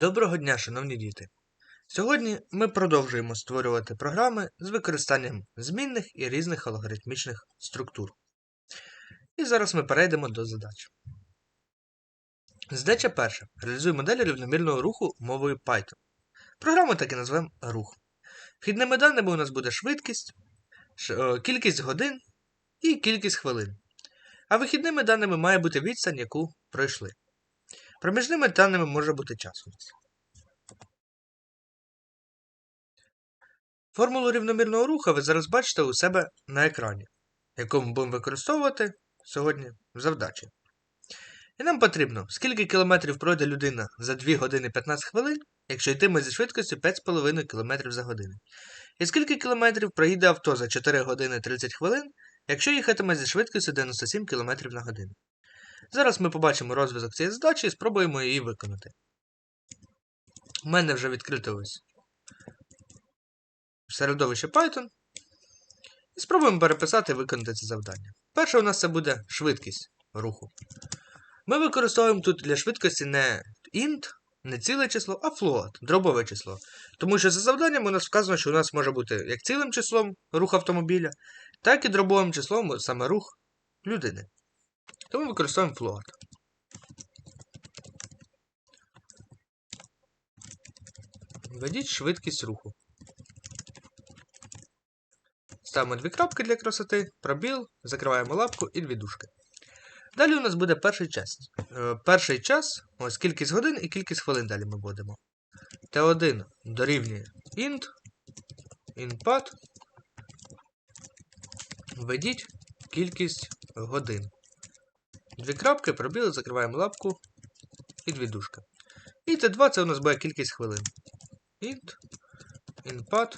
Доброго дня, шановні діти! Сьогодні ми продовжуємо створювати програми з використанням змінних і різних алгоритмічних структур. І зараз ми перейдемо до задач. Задача перша. Реалізуй модель рівномірного руху мовою Python. Програму так і назвемо рух. Вхідними даними у нас буде швидкість, е, кількість годин і кількість хвилин. А вихідними даними має бути відстань, яку пройшли. Проміжними даними може бути час. Формулу рівномірного руху ви зараз бачите у себе на екрані, яку ми будемо використовувати сьогодні в завдачі. І нам потрібно, скільки кілометрів пройде людина за 2 години 15 хвилин, якщо йтиме зі швидкістю 5,5 км за годину. І скільки кілометрів проїде авто за 4 години 30 хвилин, якщо їхатиме зі швидкістю 97 км на годину. Зараз ми побачимо розв'язок цієї задачі і спробуємо її виконати. У мене вже відкрито ось середовище Python. І спробуємо переписати і виконати це завдання. Перше у нас це буде швидкість руху. Ми використовуємо тут для швидкості не int, не ціле число, а float, дробове число. Тому що за завданням у нас вказано, що у нас може бути як цілим числом рух автомобіля, так і дробовим числом саме рух людини. Тому використовуємо float. Введіть швидкість руху. Ставимо дві крапки для красоти, пробіл, закриваємо лапку і дві дужки. Далі у нас буде перший час. Е, перший час, ось кількість годин і кількість хвилин далі ми будемо. Т1 дорівнює int, input. Введіть кількість годин. Дві крапки, пробіл, закриваємо лапку і дві дужки. І Т2 це у нас буде кількість хвилин. Int, input.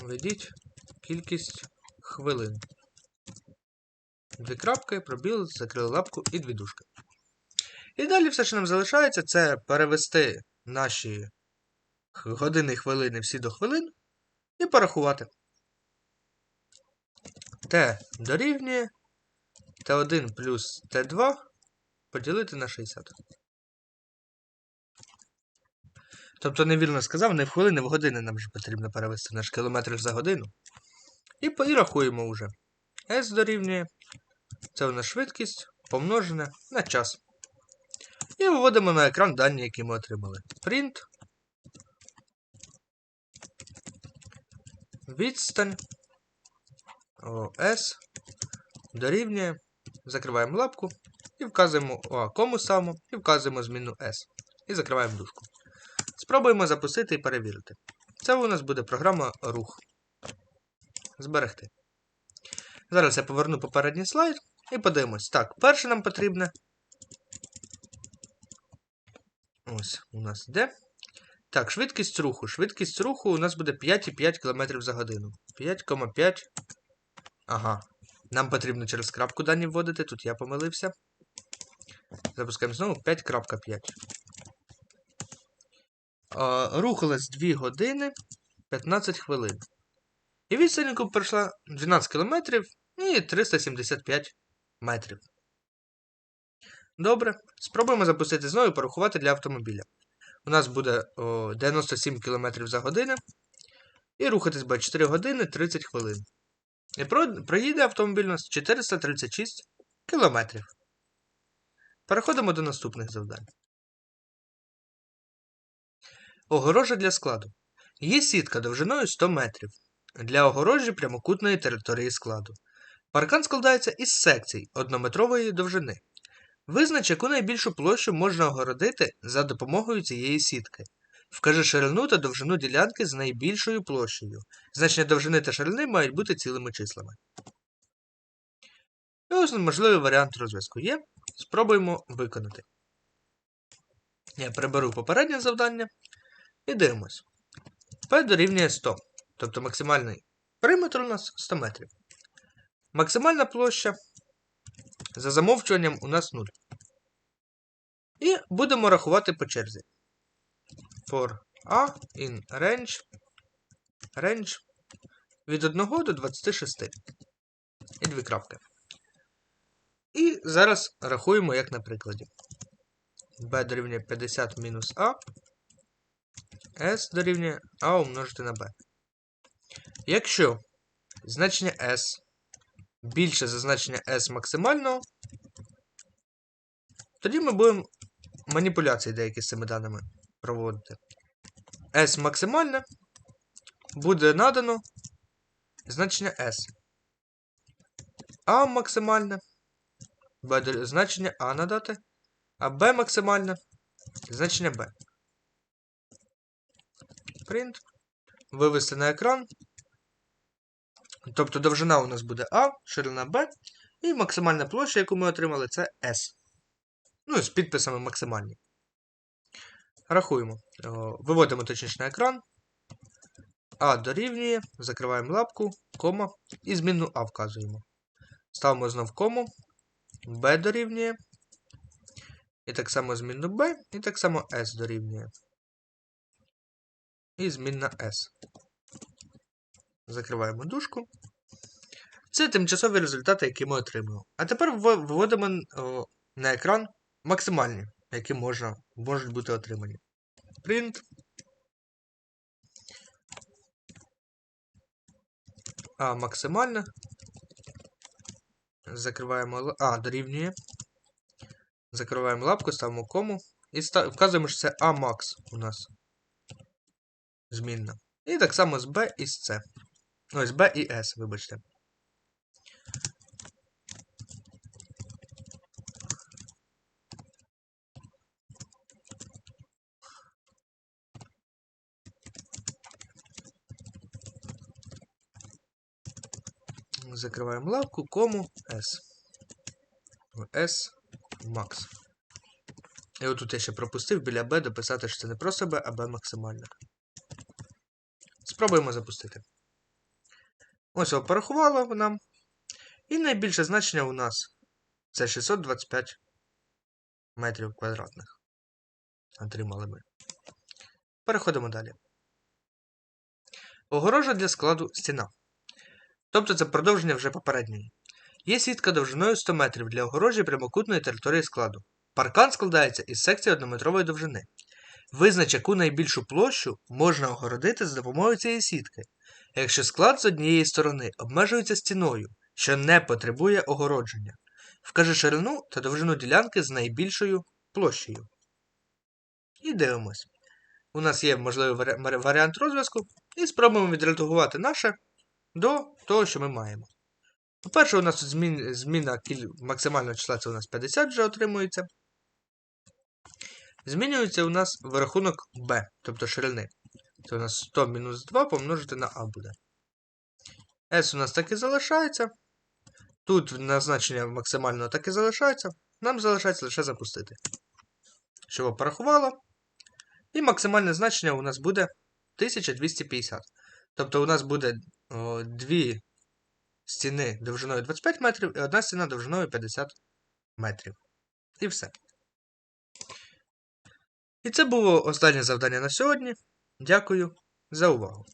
Введіть кількість хвилин. Дві крапки, пробіл, закрили лапку і дві дужки. І далі все, що нам залишається, це перевести наші години хвилини всі до хвилин і порахувати. Т дорівнює Т1 плюс Т2 поділити на 60. Тобто, невірно сказав, не в хвилини, в години нам вже потрібно перевести наш кілометр за годину. І, і рахуємо вже. S дорівнює. Це у нас швидкість помножена на час. І виводимо на екран дані, які ми отримали. Print. Відстань. S дорівнює. Закриваємо лапку і вказуємо о, кому саму, і вказуємо зміну S. І закриваємо дужку. Спробуємо запустити і перевірити. Це у нас буде програма рух. Зберегти. Зараз я поверну попередній слайд і подивимось. Так, перше нам потрібне. Ось у нас де. Так, швидкість руху. Швидкість руху у нас буде 5,5 км за годину. 5,5. Ага. Нам потрібно через крапку дані вводити. Тут я помилився. Запускаємо знову 5.5. А, Рухалась 2 години 15 хвилин. І відстань, пройшла 12 км і 375 метрів. Добре. Спробуємо запустити знову і порахувати для автомобіля. У нас буде о, 97 км за годину. І рухатись буде 4 години 30 хвилин. І проїде автомобіль у нас 436 км. Переходимо до наступних завдань. Огорожа для складу. Є сітка довжиною 100 метрів для огорожі прямокутної території складу. Паркан складається із секцій однометрової довжини. Визнач, яку найбільшу площу можна огородити за допомогою цієї сітки. Вкажи ширину та довжину ділянки з найбільшою площею. Значення довжини та ширини мають бути цілими числами. І ось можливий варіант розв'язку є. Спробуємо виконати. Я приберу попереднє завдання і дивимось. P дорівнює 100. Тобто максимальний периметр у нас 100 метрів. Максимальна площа за замовчуванням у нас 0. І будемо рахувати по черзі. For A in range range від 1 до 26. І дві крапки. І зараз рахуємо як на прикладі. b дорівнює 50 мінус А, S дорівнює А умножити на B. Якщо значення S більше за значення S максимального, тоді ми будемо маніпуляції деякі з цими даними проводити. S максимальне буде надано значення S. А максимальне B значення А надати, а B максимальне значення B. Print. Вивести на екран. Тобто довжина у нас буде А, ширина B, і максимальна площа, яку ми отримали, це S. Ну, з підписами максимальні. Рахуємо. Виводимо точніше на екран. А дорівнює, закриваємо лапку, кома і змінну А вказуємо. Ставимо знов кому. B дорівнює. І так само змінну B, і так само S дорівнює. І змінна S. Закриваємо дужку. Це тимчасові результати, які ми отримуємо. А тепер виводимо на екран максимальні, які можна, можуть бути отримані. Print. А максимальна. Закриваємо А, дорівнює. Закриваємо лапку, ставимо кому. І ста- вказуємо, що це макс у нас. Змінна. І так само з B і з C. Ось B і S, вибачте. Закриваємо лапку, кому S. S Max. І отут я ще пропустив біля B дописати, що це не просто B, а B максимальне. Спробуємо запустити. Ось його порахувало нам. І найбільше значення у нас це 625 метрів квадратних. Отримали ми. Переходимо далі. Огорожа для складу стіна. Тобто це продовження вже попередньої. Є сітка довжиною 100 метрів для огорожі прямокутної території складу. Паркан складається із секцій однометрової довжини. Визнач, яку найбільшу площу можна огородити за допомогою цієї сітки, якщо склад з однієї сторони обмежується стіною, що не потребує огородження. Вкажи ширину та довжину ділянки з найбільшою площею. І дивимось. У нас є можливий варі- варі- варіант розв'язку, і спробуємо відредагувати наше до того, що ми маємо. По-перше, у нас тут змін, зміна максимального числа це у нас 50 вже отримується. Змінюється у нас рахунок b, тобто ширини. Це у нас 100 мінус 2 помножити на а буде. S у нас так і залишається. Тут назначення максимального так і залишається. Нам залишається лише запустити. Щоб порахувало. І максимальне значення у нас буде 1250. Тобто у нас буде о, дві стіни довжиною 25 метрів і одна стіна довжиною 50 метрів. І все. І це було останнє завдання на сьогодні. Дякую за увагу.